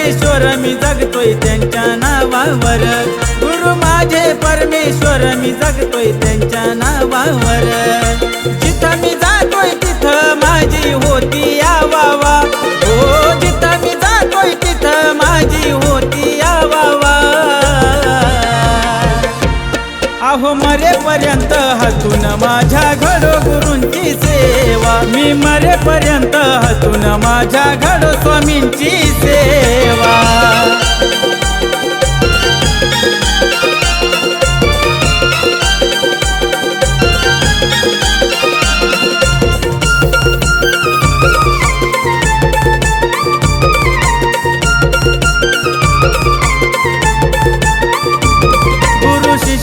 परमेश्वर मी जगतोय त्यांच्या नावावर. गुरु माझे परमेश्वर मी जगतोय त्यांच्या नावावर. जिथं मी जातोय तिथं माझी होती या वावा. मरेपर्यंत हसून माझ्या घडो गुरूंची सेवा. मी मरेपर्यंत हसून माझ्या घडो स्वामींची सेवा.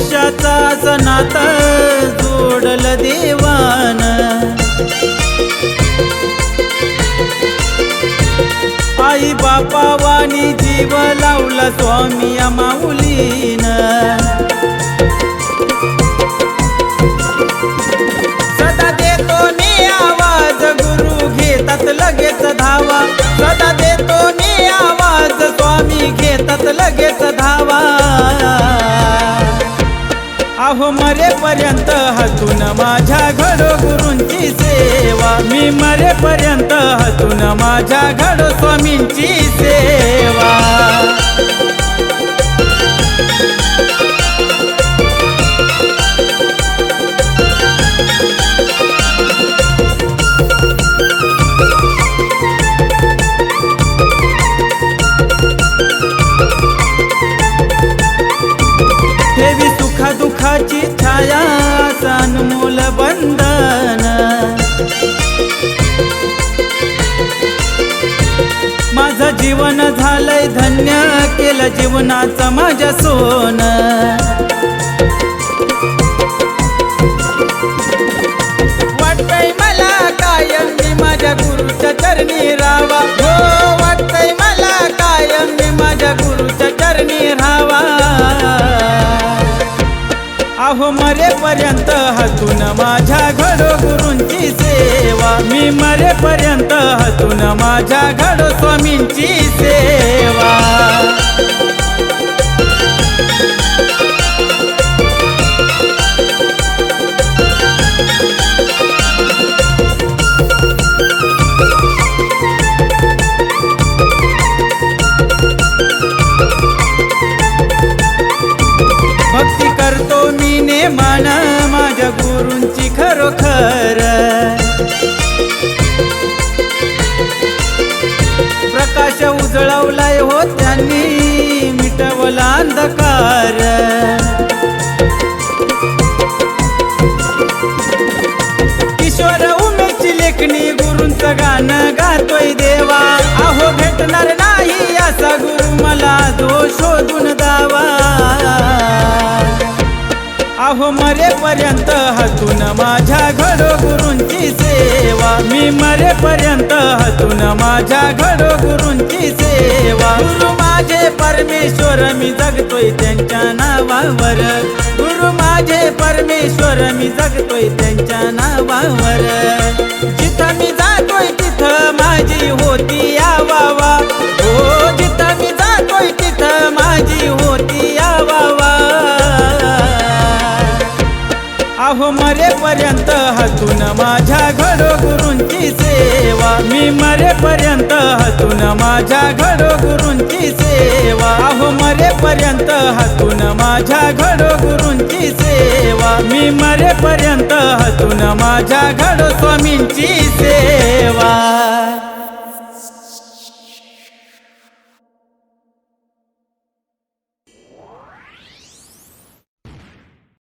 गुरु शिष्याचा जोडल जोडलं देवान. आई बापा वाणी जीव लावला स्वामी या माऊलीन. सदा देतो ने आवाज गुरु घेतात लगेच धावा. सदा देतो ने आवाज स्वामी घेतात लगेच धावा. अहो मरेपर्यंत हसून माझ्या घडो गुरूंची सेवा. मी मरेपर्यंत हसून माझ्या घडो स्वामींची सेवा. सुखाची दुखाची छाया अनमोल बंधन. माझं जीवन झालंय धन्य केलं जीवनाचं माझ्या सोन. वाटतंय मला कायम मी माझ्या गुरुच्या चरणी रावा मरेपर्यंत हसून माझ्या घडो गुरूंची सेवा. मी मरेपर्यंत हसून माझ्या घडो स्वामींची सेवा. गुरूंची खरोखर. प्रकाश उजळवलाय हो त्यांनी मिटवला अंधकार. किशोर उमेची लेखणी गुरुंच गाणं गातोय देवा. अहो भेटणार नाही असा गुरु मला जो शोधून दावा अहो मरेपर्यंत हातून माझ्या घडो गुरूंची सेवा. मी मरेपर्यंत हातून माझ्या घडो गुरूंची सेवा. गुरु माझे परमेश्वर मी जगतोय त्यांच्या नावावर. गुरु माझे परमेश्वर मी जगतोय त्यांच्या नावावर. जिथं मी जातोय तिथं माझी होती आवावा मरेपर्यंत हसून माझ्या घडो गुरूंची सेवा. मी मरेपर्यंत हसून माझ्या घडो गुरूंची सेवा. हो मरेपर्यंत हसून माझ्या घडो गुरूंची सेवा. मी मरेपर्यंत हसून माझ्या घडो स्वामींची सेवा.